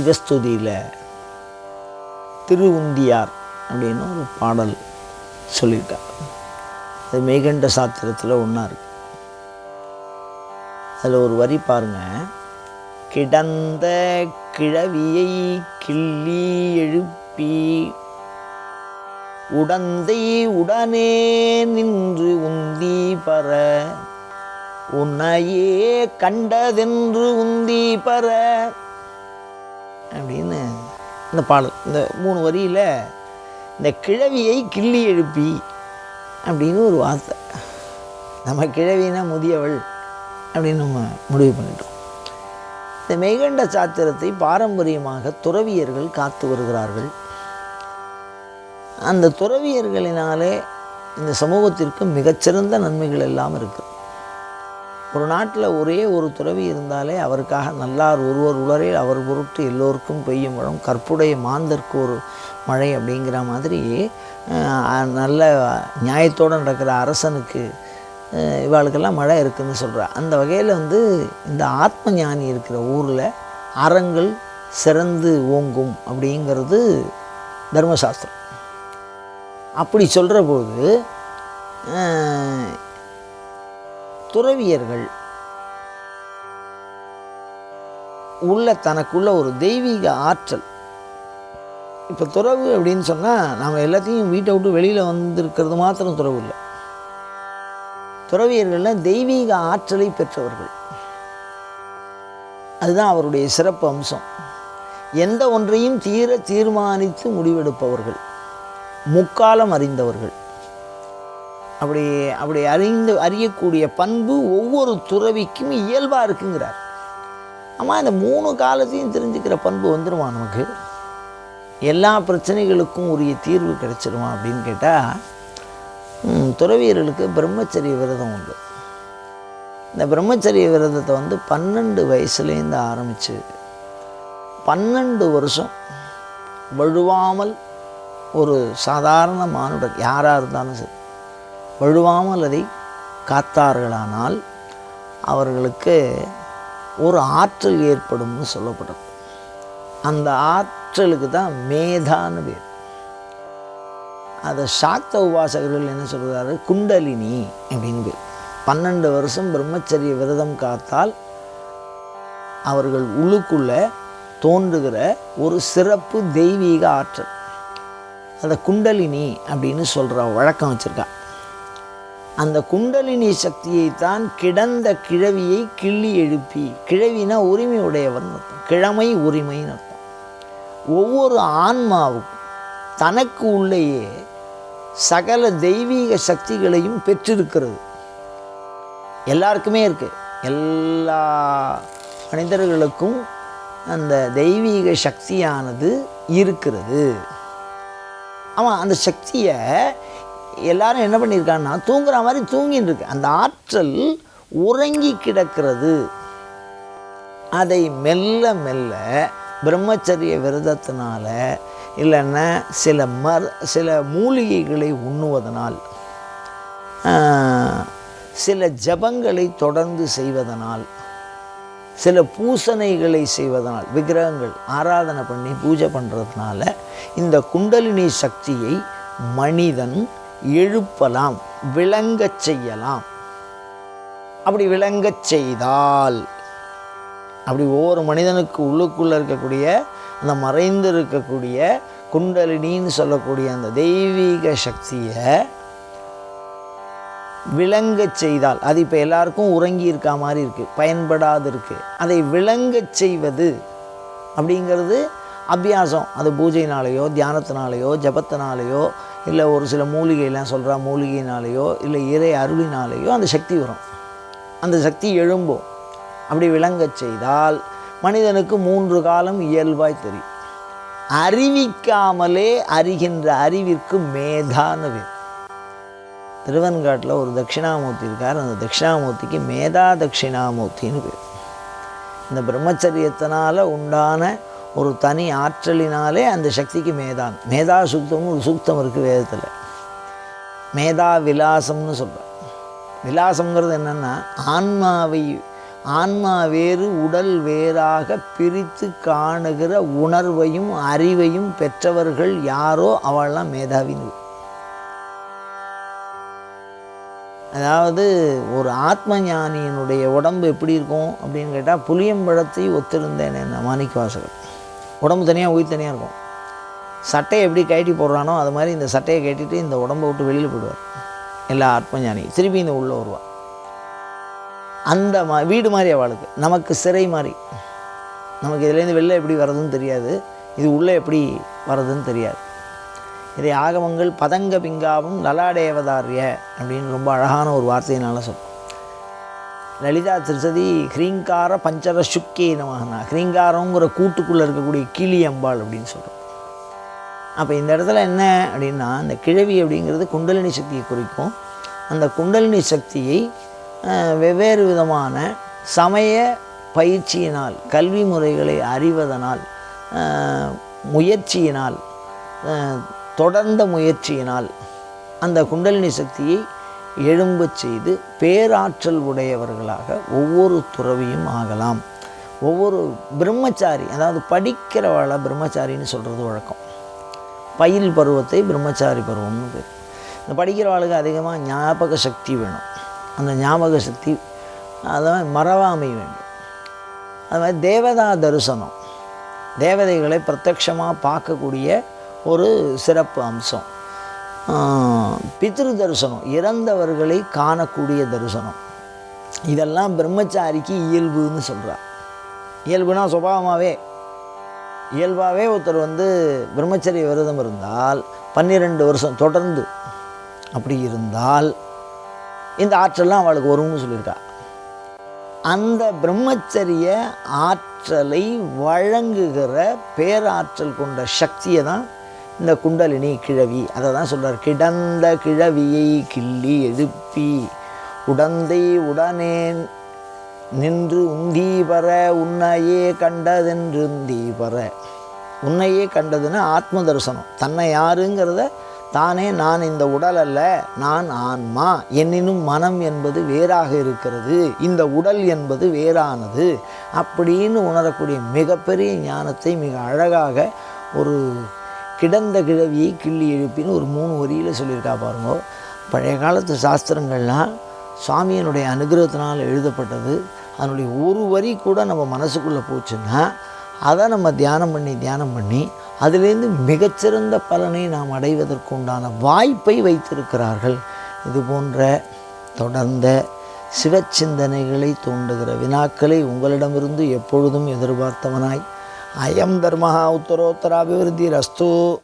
சிவஸ்துதியில் திருவுந்தியார் அப்படின்னு ஒரு பாடல் சொல்லியிருக்கார். அது மேகண்ட சாத்திரத்தில் ஒன்றா இருக்கு. அதில் ஒரு வரி பாருங்க. கிடந்த கிழவியை கிள்ளி எழுப்பி உடந்தை உடனே நின்று உந்தி பர உன்னையே கண்டதென்று உந்தி பர அப்படின்னு இந்த பாடல் இந்த மூணு வரியில் இந்த கிழவியை கிள்ளி எழுப்பி அப்படின்னு ஒரு வார்த்தை. நம்ம கிழவினா முதியவள் அப்படின்னு நம்ம முடிவு பண்ணிட்டோம். இந்த மெய்கண்ட சாத்திரத்தை பாரம்பரியமாக துறவியர்கள் காத்து வருகிறார்கள். அந்த துறவியர்களினாலே இந்த சமூகத்திற்கு மிகச்சிறந்த நன்மைகள் எல்லாம் இருக்குது ஒரு நாட்டில் ஒரே ஒரு துறவி இருந்தாலே அவருக்காக நல்லார் ஒருவர் உலரில் அவர் பொருட்டு எல்லோருக்கும் பெய்யும் மழம் கற்புடைய மாந்தற்கு ஒரு மழை அப்படிங்கிற மாதிரி நல்ல நியாயத்தோடு நடக்கிற அரசனுக்கு இவாளுக்கெல்லாம் மழை இருக்குதுன்னு சொல்கிறா அந்த வகையில் வந்து இந்த ஆத்ம ஞானி இருக்கிற ஊரில் அறங்கள் சிறந்து ஓங்கும் அப்படிங்கிறது தர்மசாஸ்திரம். அப்படி சொல்கிற போது துறவியர்கள். உள்ள தனக்குள்ள ஒரு தெய்வீக ஆற்றல். இப்போ துறவு அப்படின்னு சொன்னால் நாம் எல்லாத்தையும் வீட்டை விட்டு வெளியில் வந்திருக்கிறது மாத்திரம் துறவு இல்லை. துறவியர்கள்லாம் தெய்வீக ஆற்றலை பெற்றவர்கள். அதுதான் அவருடைய சிறப்பு அம்சம். எந்த ஒன்றையும் தீர தீர்மானித்து முடிவெடுப்பவர்கள். முக்காலம் அறிந்தவர்கள். அப்படி அப்படி அறிந்து அறியக்கூடிய பண்பு ஒவ்வொரு துறவிக்கும் இயல்பாக இருக்குங்கிறார். ஆமாம் இந்த மூணு காலத்தையும் தெரிஞ்சுக்கிற பண்பு வந்துடுமா நமக்கு? எல்லா பிரச்சனைகளுக்கும் உரிய தீர்வு கிடைச்சிருமா அப்படின்னு கேட்டால் துறவியர்களுக்கு பிரம்மச்சரிய விரதம் உண்டு. இந்த பிரம்மச்சரிய விரதத்தை வந்து பன்னெண்டு வயசுலேருந்து ஆரம்பித்து பன்னெண்டு வருஷம் வழுவாமல் ஒரு சாதாரண மானுடன் யாராக இருந்தாலும் சரி வழுவாமல் அதை காத்தார்களானால் அவர்களுக்கு ஒரு ஆற்றல் ஏற்படும்னு சொல்லப்படும். அந்த ஆற்றலுக்கு தான் மேதான பேர். அதை சாக்த உபாசகர்கள் என்ன சொல்கிறாரு குண்டலினி அப்படின்னு பேர். பன்னெண்டு வருஷம் பிரம்மச்சரிய விரதம் காத்தால் அவர்கள் உள்ளுக்குள்ள தோன்றுகிற ஒரு சிறப்பு தெய்வீக ஆற்றல். அதை குண்டலினி அப்படின்னு சொல்கிற வழக்கம் வச்சுருக்கா. அந்த குண்டலினி சக்தியை தான் கிடந்த கிழவியை கிள்ளி எழுப்பி கிழவினா உரிமை அர்த்தம். கிழமை உரிமைன்னு அர்த்தம். ஒவ்வொரு ஆன்மாவுக்கும் தனக்கு உள்ளேயே சகல தெய்வீக சக்திகளையும் பெற்றிருக்கிறது. எல்லாருக்குமே இருக்குது எல்லா மனிதர்களுக்கும் அந்த தெய்வீக சக்தியானது இருக்கிறது. ஆமாம் அந்த சக்தியை எல்லாரும் என்ன பண்ணியிருக்காங்கன்னா தூங்குற மாதிரி தூங்கின்னு இருக்கு. அந்த ஆற்றல் உறங்கி கிடக்கிறது. அதை மெல்ல மெல்ல பிரம்மச்சரிய விரதத்தினால இல்லைன்னா சில மர் சில மூலிகைகளை உண்ணுவதனால் சில ஜபங்களை தொடர்ந்து செய்வதனால் சில பூசணைகளை செய்வதனால் விக்கிரகங்கள் ஆராதனை பண்ணி பூஜை பண்ணுறதுனால இந்த குண்டலினி சக்தியை மனிதன் எழுப்பலாம் விளங்கச் செய்யலாம். அப்படி விளங்கச் செய்தால் அப்படி ஒவ்வொரு மனிதனுக்கு உள்ளுக்குள்ளே இருக்கக்கூடிய அந்த மறைந்து இருக்கக்கூடிய குண்டலினின்னு சொல்லக்கூடிய அந்த தெய்வீக சக்தியை விளங்கச் செய்தால் அது இப்போ எல்லாருக்கும் உறங்கி இருக்கா மாதிரி இருக்குது பயன்படாது இருக்குது அதை விளங்கச் செய்வது அப்படிங்கிறது அபியாசம். அது பூஜைனாலேயோ தியானத்தினாலேயோ ஜபத்தினாலேயோ இல்லை ஒரு சில மூலிகைலாம் சொல்கிறா மூலிகையினாலேயோ இல்லை இறை அருளினாலேயோ அந்த சக்தி வரும். அந்த சக்தி எழும்பும். அப்படி விளங்கச் செய்தால் மனிதனுக்கு மூன்று காலம் இயல்பாய் தெரியும். அறிவிக்காமலே அறிகின்ற அறிவிற்கு மேதான்னு பேர் திருவன்காட்டில் ஒரு தட்சிணாமூர்த்தி இருக்கார். அந்த தட்சிணாமூர்த்திக்கு மேதா தட்சிணாமூர்த்தின்னு பேர். இந்த பிரம்மச்சரியத்தினால உண்டான ஒரு தனி ஆற்றலினாலே அந்த சக்திக்கு மேதான். மேதா சூக்தம்னு ஒரு சூக்தம் இருக்குது வேதத்தில். மேதா விலாசம்னு சொல்கிறேன் விலாசம்ங்கிறது என்னென்னா ஆன்மாவை ஆன்மா வேறு உடல் வேறாக பிரித்து காணுகிற உணர்வையும் அறிவையும் பெற்றவர்கள் யாரோ அவள்லாம் மேதாவின்னு அதாவது ஒரு ஆத்ம ஞானியினுடைய உடம்பு எப்படி இருக்கும் அப்படின்னு கேட்டால் புளியம்பழத்தை ஒத்திருந்தேன் என்ன மாணிக்க வாசகர் உடம்பு தனியாக உயிர் தனியாக இருக்கும். சட்டையை எப்படி கழட்டி போடுறானோ அது மாதிரி இந்த சட்டையை கட்டிட்டு இந்த உடம்பை விட்டு வெளியில் போயிடுவார். எல்லா ஆத்மஞானி திருப்பி இந்த உள்ளே வருவாள் அந்த மா வீடு மாதிரி அவளுக்கு. நமக்கு சிறை மாதிரி. நமக்கு இதுலேருந்து வெளில எப்படி வர்றதுன்னு தெரியாது. இது உள்ளே எப்படி வர்றதுன்னு தெரியாது. இதை ஆகமங்கள் பதங்க பிங்காவும் லலாடேவதாரிய அப்படின்னு ரொம்ப அழகான ஒரு வார்த்தையினால சொல்லும் லலிதா திருசதி ஹ்ரீங்கார பஞ்சர சுக்கே நமகனா ஹ்ரீங்காரங்கிற கூட்டுக்குள்ளே இருக்கக்கூடிய கிளி அம்பாள் அப்படின்னு சொல்கிறோம் அப்போ இந்த இடத்துல என்ன அப்படின்னா அந்த கிழவி அப்படிங்கிறது குண்டலினி சக்தியை குறிக்கும். அந்த குண்டலினி சக்தியை வெவ்வேறு விதமான சமய பயிற்சியினால் கல்வி முறைகளை அறிவதனால் முயற்சியினால் தொடர்ந்த முயற்சியினால் அந்த குண்டலினி சக்தியை எழும்பு செய்து பேராற்றல் உடையவர்களாக ஒவ்வொரு துறவியும் ஆகலாம். ஒவ்வொரு பிரம்மச்சாரி அதாவது படிக்கிறவளை பிரம்மச்சாரின்னு சொல்கிறது வழக்கம். பயில் பருவத்தை பிரம்மச்சாரி பருவம்னு பேர். இந்த படிக்கிறவளுக்கு அதிகமாக ஞாபக சக்தி வேணும். அந்த ஞாபக சக்தி அதாவது மறவாமை வேண்டும். அது மாதிரி தேவதா தரிசனம். தேவதைகளை பிரத்யக்ஷமாக பார்க்கக்கூடிய ஒரு சிறப்பு அம்சம். பித்ரு தரிசனம் இறந்தவர்களை காணக்கூடிய தரிசனம். இதெல்லாம் பிரம்மச்சாரிக்கு இயல்புன்னு சொல்கிறார் இயல்புனா சுபாவமாகவே இயல்பாகவே ஒருத்தர் வந்து பிரம்மச்சரிய விரதம் இருந்தால் பன்னிரெண்டு வருஷம் தொடர்ந்து அப்படி இருந்தால் இந்த ஆற்றல்லாம் அவளுக்கு வரும்னு சொல்லியிருக்கா. அந்த பிரம்மச்சரிய ஆற்றலை வழங்குகிற பேராற்றல் கொண்ட சக்தியை தான் இந்த குண்டலினி கிழவி. அதை தான் சொல்கிறார் கிடந்த கிழவியை கிள்ளி எழுப்பி உடந்தை உடனேன் நின்று உந்தீபர உன்னையே கண்டதென்று உந்தீபர உன்னையே கண்டதுன்னு ஆத்ம தரிசனம் தன்னை யாருங்கிறத தானே நான் இந்த உடல் அல்ல நான் ஆன்மா. என்னினும் மனம் என்பது வேறாக இருக்கிறது. இந்த உடல் என்பது வேறானது. அப்படின்னு உணரக்கூடிய மிகப்பெரிய ஞானத்தை மிக அழகாக ஒரு கிடந்த கிழவியை கிள்ளி எழுப்பின்னு ஒரு மூணு வரியில் சொல்லியிருக்கா பாருங்க. பழைய காலத்து சாஸ்திரங்கள்லாம் சுவாமியினுடைய அனுகிரகத்தினால் எழுதப்பட்டது. அதனுடைய ஒரு வரி கூட நம்ம மனசுக்குள்ளே போச்சுன்னா அதை நம்ம தியானம் பண்ணி தியானம் பண்ணி அதிலேருந்து மிகச்சிறந்த பலனை நாம் அடைவதற்குண்டான வாய்ப்பை வைத்திருக்கிறார்கள். இது போன்ற தொடர்ந்த சிவச்சிந்தனைகளை தூண்டுகிற வினாக்களை உங்களிடமிருந்து எப்பொழுதும் எதிர்பார்த்தவனாய் અયમ ધર્મ ઉત્તરોત્તરાભિવૃદ્ધિ રસ્તુ